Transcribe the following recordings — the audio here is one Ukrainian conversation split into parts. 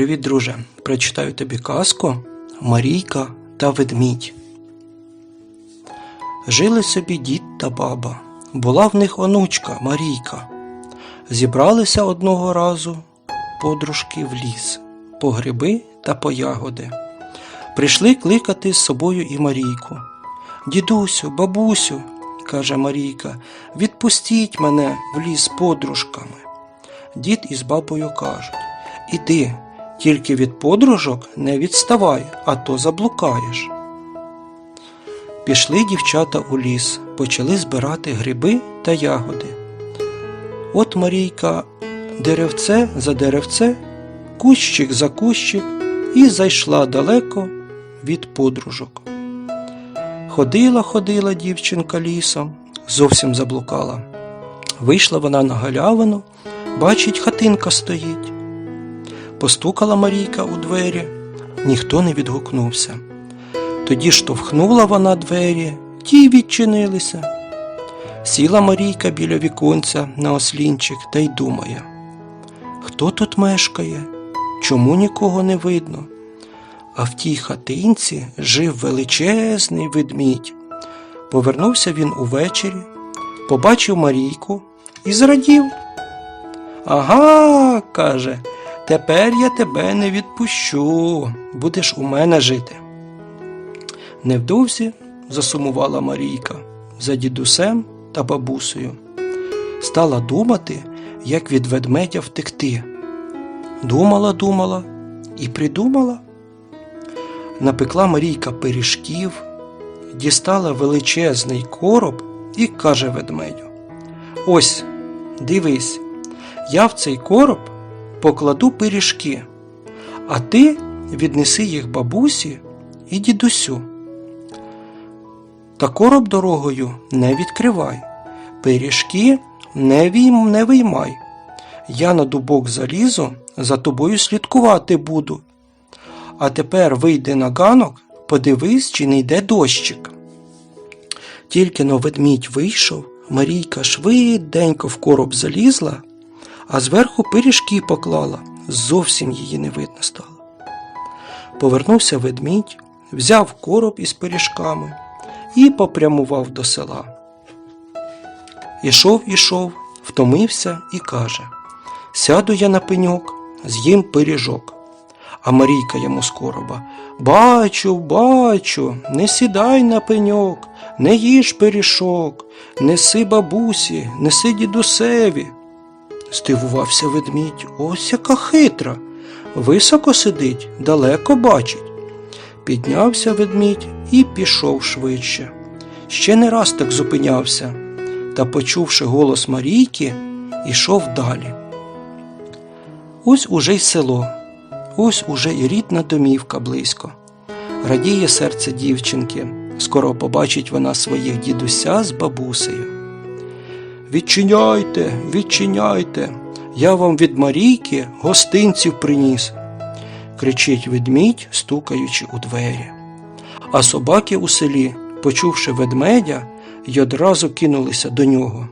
Привіт, друже! Прочитаю тобі казку Марійка та ведмідь. Жили собі дід та баба. Була в них онучка Марійка. Зібралися одного разу подружки в ліс по гриби та по ягоди. Прийшли кликати з собою і Марійку. Дідусю, бабусю, каже Марійка, відпустіть мене в ліс подружками. Дід із бабою кажуть Іди, тільки від подружок не відставай, а то заблукаєш. Пішли дівчата у ліс, почали збирати гриби та ягоди. От Марійка деревце за деревце, кущик за кущик і зайшла далеко від подружок. Ходила, ходила дівчинка лісом, зовсім заблукала. Вийшла вона на галявину, бачить, хатинка стоїть. Постукала Марійка у двері, ніхто не відгукнувся. Тоді штовхнула вона двері, ті й відчинилися. Сіла Марійка біля віконця на ослінчик та й думає, хто тут мешкає, чому нікого не видно? А в тій хатинці жив величезний ведмідь. Повернувся він увечері, побачив Марійку і зрадів. Ага, каже, тепер я тебе не відпущу, будеш у мене жити. Невдовзі засумувала Марійка за дідусем та бабусею. Стала думати, як від ведмедя втекти. Думала, думала і придумала. Напекла Марійка пиріжків, дістала величезний короб і каже ведмедю: Ось, дивись, я в цей короб покладу пиріжки, а ти віднеси їх бабусі і дідусю. Та короб дорогою не відкривай, пиріжки не, війм, не виймай. Я на дубок залізу, за тобою слідкувати буду. А тепер вийди на ганок, подивись, чи не йде дощик. Тільки но ведмідь вийшов, Марійка швиденько в короб залізла, а зверху пиріжки поклала, зовсім її не видно стало. Повернувся ведмідь, взяв короб із пиріжками і попрямував до села. Ішов, ішов, втомився і каже Сяду я на пеньок, з'їм пиріжок. А Марійка йому з короба Бачу, бачу, не сідай на пеньок, не їж пиріжок, неси бабусі, неси дідусеві. Здивувався ведмідь, ось яка хитра. Високо сидить, далеко бачить. Піднявся ведмідь і пішов швидше. Ще не раз так зупинявся, та, почувши голос Марійки, ішов далі. Ось уже й село, ось уже і рідна домівка близько. Радіє серце дівчинки, скоро побачить вона своїх дідуся з бабусею. Відчиняйте, відчиняйте, я вам від Марійки гостинців приніс, кричить ведмідь, стукаючи у двері. А собаки у селі, почувши ведмедя, й одразу кинулися до нього.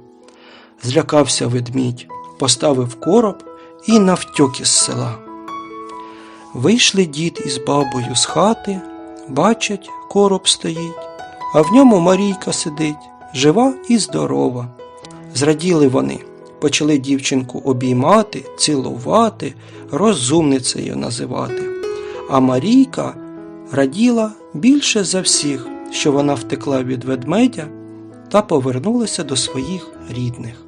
Злякався ведмідь, поставив короб і навтьок із села. Вийшли дід із бабою з хати, бачать, короб стоїть, а в ньому Марійка сидить, жива і здорова. Зраділи вони, почали дівчинку обіймати, цілувати, розумницею називати. А Марійка раділа більше за всіх, що вона втекла від ведмедя та повернулася до своїх рідних.